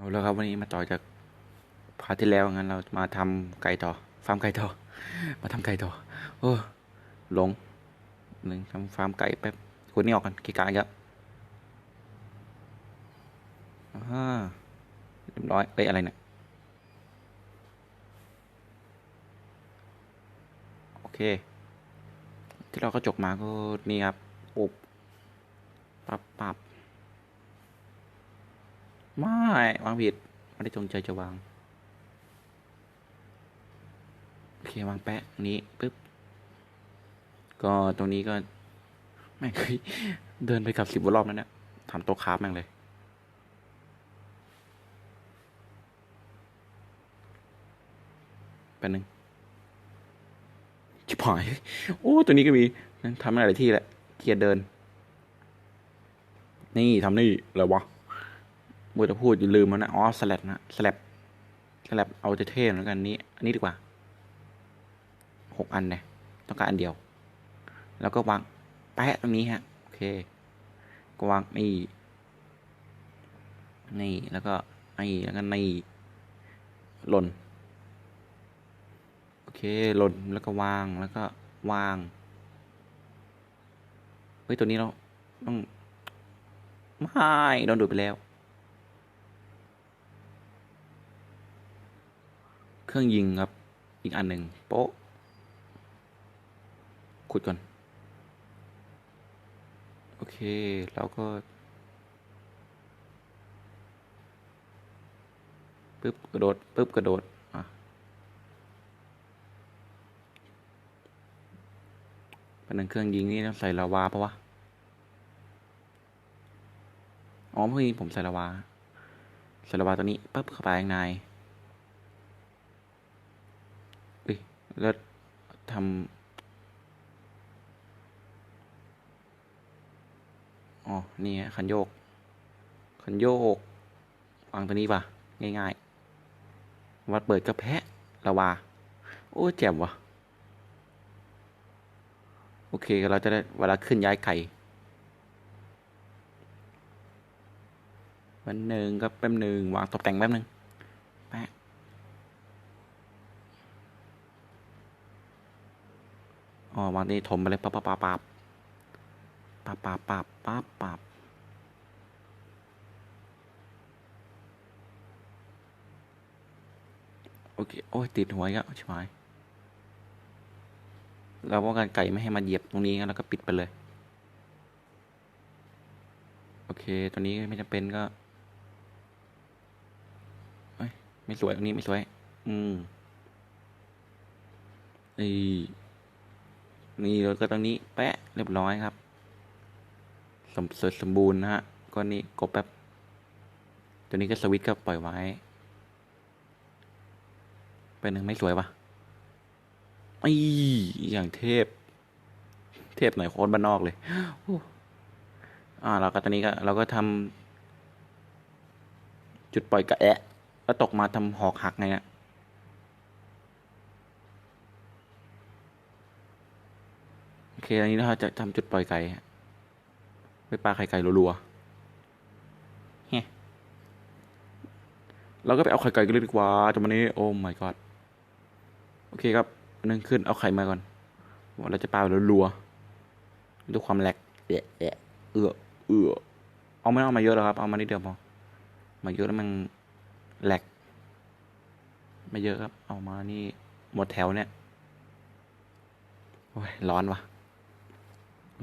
เอาแล้วครับวันนี้มาต่อจากพาร์ทที่แล้วงั้นเรามาทำไก่ต่อฟาร์มไก่ต่อ มาทำไก่ต่อ โอ้หลงหนึ่งทำฟาร์มไก่แป๊บคุณนี่ออกกันกี่กายครับอ่าเรียบร้อยเอ้ยอะไรเนี่ยโอเค ที่เราก็จกมาก็นี่ครับปุบปับปับ ไม่ วางผิดไม่ได้จงใจจะวาง โอเค วางแปะนี้ปึ๊บ ก็ตรงนี้ก็ ไม่เคยเดินไปกับสิบรอบแล้วเนี่ยทำโต๊ะคราฟแม่งเลยเป็นหนึ่งชิบหาย โอ้ ตัวนี้ก็มีนั่นทำอะไรหลายที่แหละ เกียร์เดิน นี่ทำนี่ อะไรวะ มัวแต่พูดอย่าลืมมันนะอ๋อสลับนะสลับสลับเอาจะเท่ๆแล้วกันนี้ อันนี้ดีกว่าหกอันเนี่ยต้องการอันเดียว แล้วก็วางแปะตรงนี้ฮะโอเคก็วางนี่นี่แล้วก็นี่แล้วก็นี่หล่นโอเคหล่นแล้วก็วางแล้วก็วางเฮ้ยตัวนี้เราต้องไม่โดนดูดไปแล้ว เครื่องยิงครับ อีกอันหนึ่งโป๊ะ ขุดก่อน โอเค เราก็ปึ๊บกระโดดปึ๊บกระโดดอะเป็นหนึ่งเครื่องยิงนี่ต้องใส่ลาวาปะวะ อ๋อเมื่อกี้ผมใส่ลาวาใส่ลาวาตัวนี้ปึ๊บเข้าไปข้างในเอ้ย แล้วทำอ๋อ นี่ฮะคันโยก คันโยกวางตัวนี้ป่ะ ง่ายๆ วัดเปิดก็แพะลาวา โอ้แจ่มวะโอเค เราจะได้เวลาขึ้นย้ายไก่วันหนึ่งก็แป๊บหนึ่งวางตกแต่งแป๊บหนึ่งแปะ อ๋อวางนี่ถมไปเลยปั๊บปั๊บปั๊บปั๊บปั๊บปั๊บปั๊บปั๊บปั๊บโอเค โอ้ยติดหัวอีกแล้วชิบหายเราป้องกันไก่ไม่ให้มาเหยียบตรงนี้งั้นเราก็ปิดไปเลย โอเค ตัวนี้ไม่จำเป็นก็ไม่สวยอันนี้ไม่สวย อืมนี่ นี่แล้วก็ตรงนี้แปะเรียบร้อยครับ สมสสมบูรณ์นะฮะก็นี่กดแป๊บตัวนี้ก็สวิตช์ก็ปล่อยไว้ เป็นหนึ่งไม่สวยปะไอ้อย่างเทพ เทพหน่อยโคตรบ้านนอกเลยอ่าเราก็ตอนนี้ก็เราก็ทำจุดปล่อยกระแอะ แล้วตกมาทำหอกหักไงนี่ยโอเคอันนี้เราจะทำจุดปล่อยไก่ไปปลาไข่ไก่รัวๆเฮ้เราก็ไปเอาไข่ไก่กันเลยดีกว่าจังวันนี้ โอ้ my god โอเคครับอันนึงขึ้นเอาไข่มาก่อนเราจะปลาแบบรัวๆด้วยความแหลกเอะเอะเอือเอือเอาไม่เอามาเยอะหรอกครับ เอามานิดเดียวพอมาเยอะแล้วมันแหลกไม่เยอะครับ เอามานี่หมดแถวเนี่ยโอ้ยร้อนวะ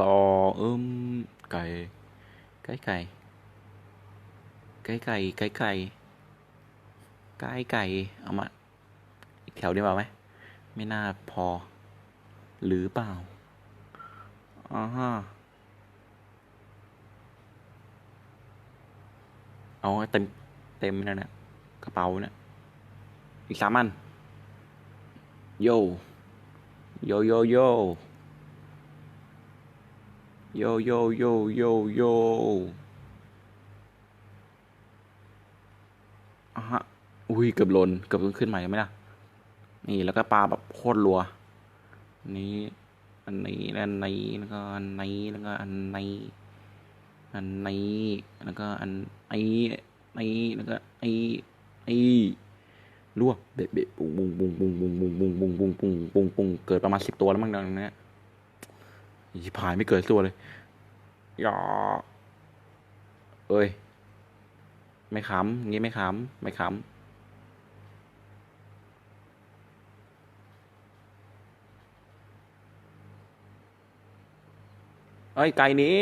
ก็เอิมไก่ไก่ไก่ไก่ไก่ไก่ไก่ไก่ไก่เอามาอีกแถวดีกว่าไหมไม่น่าพอ หรือเปล่าอ๋อฮะเอาเต็มเต็มนั่นนะกระเป๋าเนี่ยอีกสามอันโยโยโยโย โยโยโยโยโยอะฮะ อุ้ยเกือบหล่นเกือบต้องขึ้นใหม่ไหมล่ะ นี่แล้วก็ปลาแบบโคตรรัว นี้อันนี้อันนี้แล้วก็อันนี้แล้วก็อันนี้อันนี้แล้วก็อันนี้ไอ้แล้วก็ไอ้ไอ้รั่วเบะเบะปุ้งปุ้งปุ้งปุ้งปุ้งปุ้งปุ้งปุ้งปุ้งปุ้งปุ้งปุ้งเกิดประมาณสิบตัวแล้วมั้งตอนนี้ ยี่ผายไม่เกิดตัวเลยอย่าเอ้ย ไม่ขำงี้ไม่ขำไม่ขำเอ้ย ไก่นี้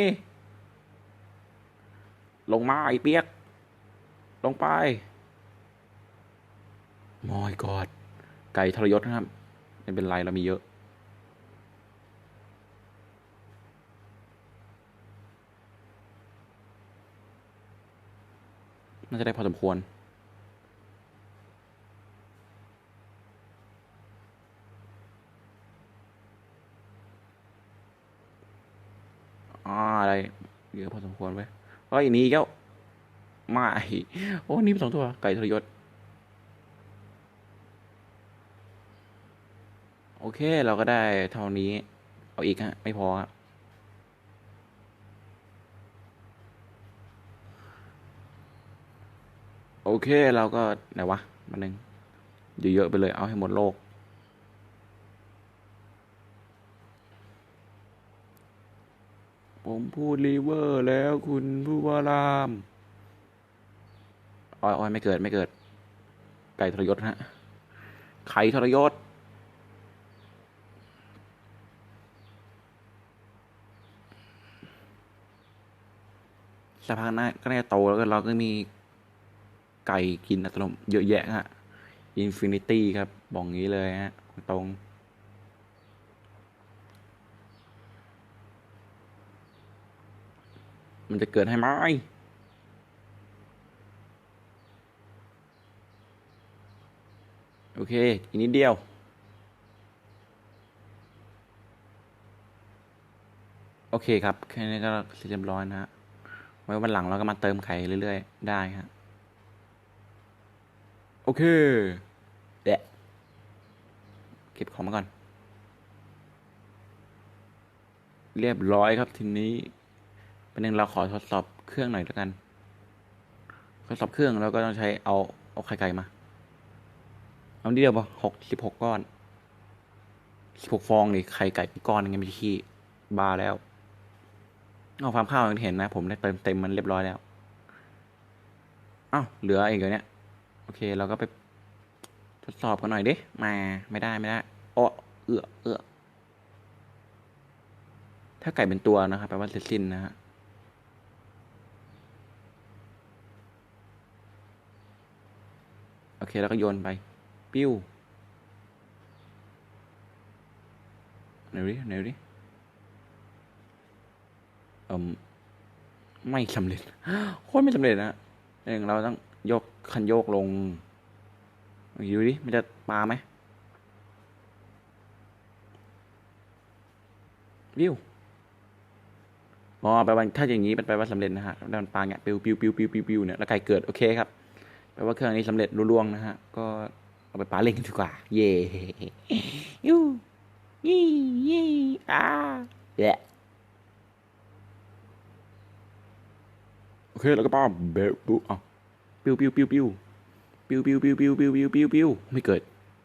ลงมาไอ้เปียก ลงไปมอยกอด ไก่ทรยศนะครับไม่เป็นไรเรามีเยอะ น่าจะได้พอสมควรอ่าอะไรเยอะพอสมควรไว้ยเฮ้ยหนี่แล้วไม่โอ้นี่สองตัว ไก่ทรยศ โอเค เราก็ได้เท่านี้ เอาอีกฮะ ไม่พอฮะ โอเคเราก็ไหนวะมาหนึ่งเยอะๆไปเลยเอาให้หมดโลก ผมพูดรีเวอร์แล้วคุณผู้ว่ารามอ้อยอ้อยไม่เกิดไม่เกิด ไก่ทรยศฮะ ไข่ทรยศสักพักหน้าก็น่าจะโตแล้วก็เราก็มี ไก่กินอัตโนมเยอะแยะฮะอินฟินิตี้ครับ บอกงี้เลยฮะตรงมันจะเกิดให้ไหมโอเค อีกนิดเดียว โอเคครับ แค่นี้ก็เสร็จเรียบร้อยนะฮะ ไว้วันหลังเราก็มาเติมไข่เรื่อย ๆ ได้ฮะ เคเดะเก็บของมาก่อน เรียบร้อยครับทีนี้เป็นหนึ่งเราขอทดสอบเครื่องหน่อยแล้วกัน ทดสอบเครื่องเราก็ต้องใช้เอาเอาไข่ไก่มา เอานิดเดียวปะหกสิบหกก้อนสิบหกฟองนี่ไข่ไก่เป็นก้อนยังไงไม่ใช่ขี้บ้าแล้วเอาฟามข้าวอย่างที่เห็นนะ ผมได้เติมเต็มมันเรียบร้อยแล้วเอ้าเหลืออีกเหรอเนี่ย อเคเราก็ไปทดสอบกันหน่อยดิ มาไม่ได้ไม่ได้อ้อเอือเอือถ้าไก่เป็นตัวนะครับแปลว่าเสร็จสิ้นนะฮะโอเค แล้วก็โยนไป ปิ้วไหนดิไหนดิเอ่มไม่สำเร็จ โคตรไม่สำเร็จนะเองเราต้อง ยกคันโยกลงดูดิมันจะปาไหมวิวอ๋อแปลว่าถ้าอย่างนี้เป็นแปลว่าสำเร็จนะฮะแล้วมันปาเงี้ยปิวปิวปิวปิวปิวปิวเนี่ยแล้วไก่เกิดโอเคครับแปลว่าเครื่องนี้สำเร็จรุ่ล่วงนะฮะก็เอาไปปาเล่นกันดีกว่า เย่ยูยี่ยี่อ่าแย่โอเคแล้วก็ป้าเบลปุ๊บอะ ปิวปิวปิวปิวปิวปิวปิวปิวปิวปิวปิวปิวไม่เกิด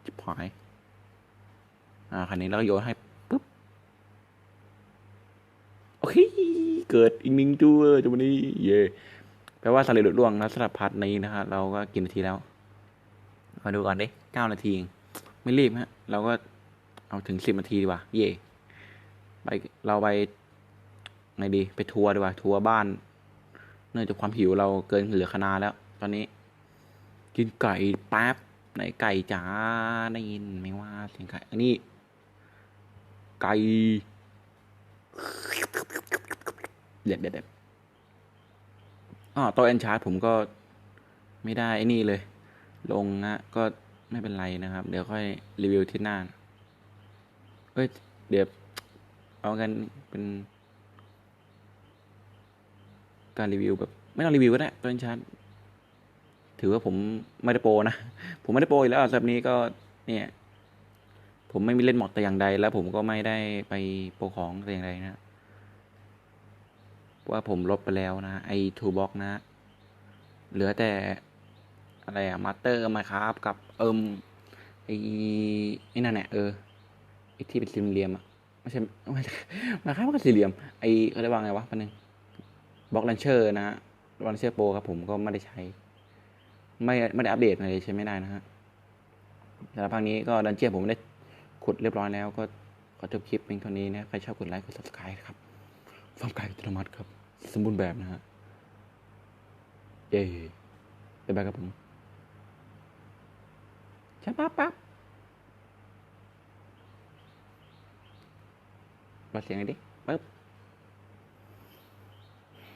จิบหายอ่าคันนี้เราก็โยนให้ปุ๊บโอเคเกิดอีกหนึ่งตัวจังวันนี้เย่แปลว่าสำเร็จลุล่วงนะสำหรับพาร์ทนี้นะฮะเราก็กินนาทีแล้วมาดูก่อนดิเก้านาทีไม่รีบฮะเราก็เอาถึงสิบนาทีดีกว่า เย่ไปเราไปไงดี ไปทัวร์ดีกว่า ทัวร์บ้าน เนื่องจากความหิวเราเกินเหลือคณาแล้ว ตอนนี้ กินไก่แป๊บไหนไก่จ๋าได้ยินไหมว่าเสียงไก่อันนี้ ไก่เด็ดเด็ดเด็ดอ๋อตัวเอนชาร์ผมก็ไม่ได้ไอ้นี่เลย ลงนะก็ไม่เป็นไรนะครับ เดี๋ยวค่อยรีวิวที่หน้าเอ้ย เดี๋ยว เอากันเป็น การรีวิวแบบ ไม่ต้องรีวิวก็ได้ตัวเอนชาร์ ถือว่าผมไม่ได้โปรนะ ผมไม่ได้โปรอีกแล้วสำหรับนี้ก็เนี่ย ผมไม่มีเล่นหมดแต่อย่างใด แล้วผมก็ไม่ได้ไปโปรของแต่อย่างใดนะเพราะว่าผมลบไปแล้วนะ ไอทูบ็อกนะ เหลือแต่อะไรอะมาสเตอร์มาครับกับเอิมไอ้ไอนั่นแหละเออไอที่เป็นสี่เหลี่ยมอะไม่ใช่ไม่ใช่มาครับก็สี่เหลี่ยม ไอเขาเรียกว่าไงวะแป๊บนึงบล็อกลันเชอร์นะฮะบล็อกลันเชอร์โปรครับผมก็ไม่ได้ใช้ ไม่ไม่ได้อัปเดตอะไรใช้ไม่ได้นะฮะสำหรับภาคนี้ก็ดันเจียผมได้ขุดเรียบร้อยแล้วก็ขอจบคลิปเป็นเท่านี้นะใครชอบกดไลค์กด subscribe ครับฟาร์มไก่อัตโนมัติครับสมบูรณ์แบบนะฮะเย้บ๊ายบายครับผมช้าปั๊บปั๊บมาเสียงหน่อยดิปึ๊บ